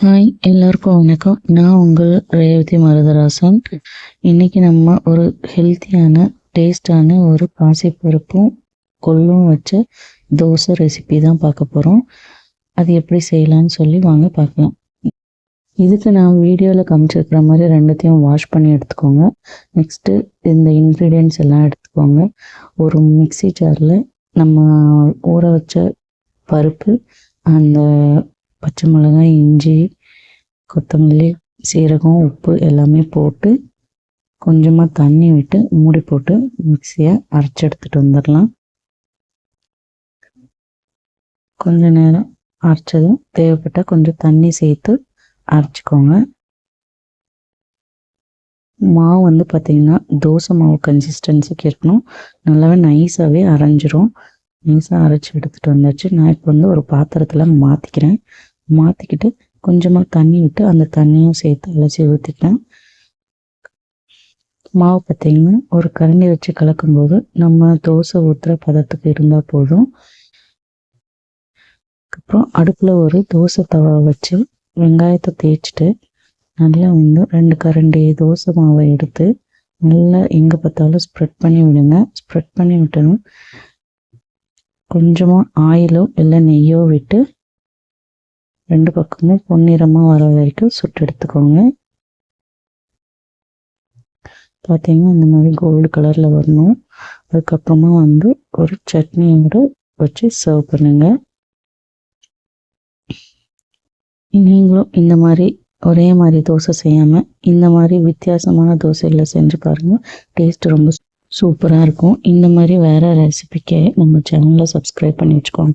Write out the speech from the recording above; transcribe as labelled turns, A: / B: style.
A: Hi எல்லாருக்கும் வணக்கம். நான் உங்கள் ரேவதி மருதராசன். இன்னைக்கு நம்ம ஒரு ஹெல்த்தியான டேஸ்டான ஒரு பாசிப்பருப்பும் கொள்ளும் வச்ச தோசை ரெசிபி தான் பார்க்க போகிறோம் அது எப்படி செய்யலான்னு சொல்லி வாங்க பார்க்கலாம். இதுக்கு நான் வீடியோவில் காமிச்சிருக்கிற மாதிரி ரெண்டுத்தையும் வாஷ் பண்ணி எடுத்துக்கோங்க. நெக்ஸ்ட்டு இந்த இன்க்ரீடியன்ட்ஸ் எல்லாம் எடுத்துக்கோங்க. ஒரு மிக்சி ஜாரில் நம்ம ஊற வச்ச பருப்பு அந்த பச்சை மிளகாய் இஞ்சி கொத்தமல்லி சீரகம் உப்பு எல்லாமே போட்டு கொஞ்சமாக தண்ணி விட்டு மூடி போட்டு மிக்சியை அரைச்சி எடுத்துகிட்டு வந்துடலாம். கொஞ்ச நேரம் அரைச்சதும் தேவைப்பட்டால் கொஞ்சம் தண்ணி சேர்த்து அரைச்சிக்கோங்க. மாவு வந்து பார்த்திங்கன்னா தோசை மாவு கன்சிஸ்டன்சிக்கு இருக்கணும். நல்லாவே நைஸாகவே அரைஞ்சிரும். நைஸாக அரைச்சி எடுத்துகிட்டு வந்தாச்சு. நான் இப்போ வந்து ஒரு பாத்திரத்தில் மாற்றிக்கிறேன் மாற்றிக்கிட்டு கொஞ்சமாக தண்ணி விட்டு அந்த தண்ணியும் சேர்த்து அலசி ஊற்றிட்டேன் மாவு பார்த்திங்கன்னா ஒரு கரண்டி வச்சு கலக்கும்போது நம்ம தோசை ஊற்றுற பதத்துக்கு இருந்தால் போதும். அப்புறம் அடுப்பில் ஒரு தோசை தவா வச்சு வெங்காயத்தை தேய்ச்சிட்டு நல்லா வந்து ரெண்டு கரண்டி தோசை மாவை எடுத்து நல்லா எங்கே பார்த்தாலும் ஸ்ப்ரெட் பண்ணி விடுங்க. ஸ்ப்ரெட் பண்ணி விட்டணும் கொஞ்சமாக ஆயிலோ இல்லை நெய்யோ விட்டு ரெண்டு பக்கமும் பொன்னிறமாக வர வரைக்கும் சுட்டு எடுத்துக்கோங்க. பார்த்தீங்கன்னா இந்த மாதிரி கோல்டு கலரில் வரணும். அதுக்கப்புறமா வந்து ஒரு சட்னியோட வச்சு சர்வ் பண்ணுங்க. நீங்களும் இந்த மாதிரி ஒரே மாதிரி தோசை செய்யாமல் இந்த மாதிரி வித்தியாசமான தோசையில் செஞ்சு பாருங்கள் டேஸ்ட் ரொம்ப சூப்பராக இருக்கும். இந்த மாதிரி வேறு ரெசிபிக்கு நம்ம சேனலை சப்ஸ்கிரைப் பண்ணி வச்சுக்கோங்க.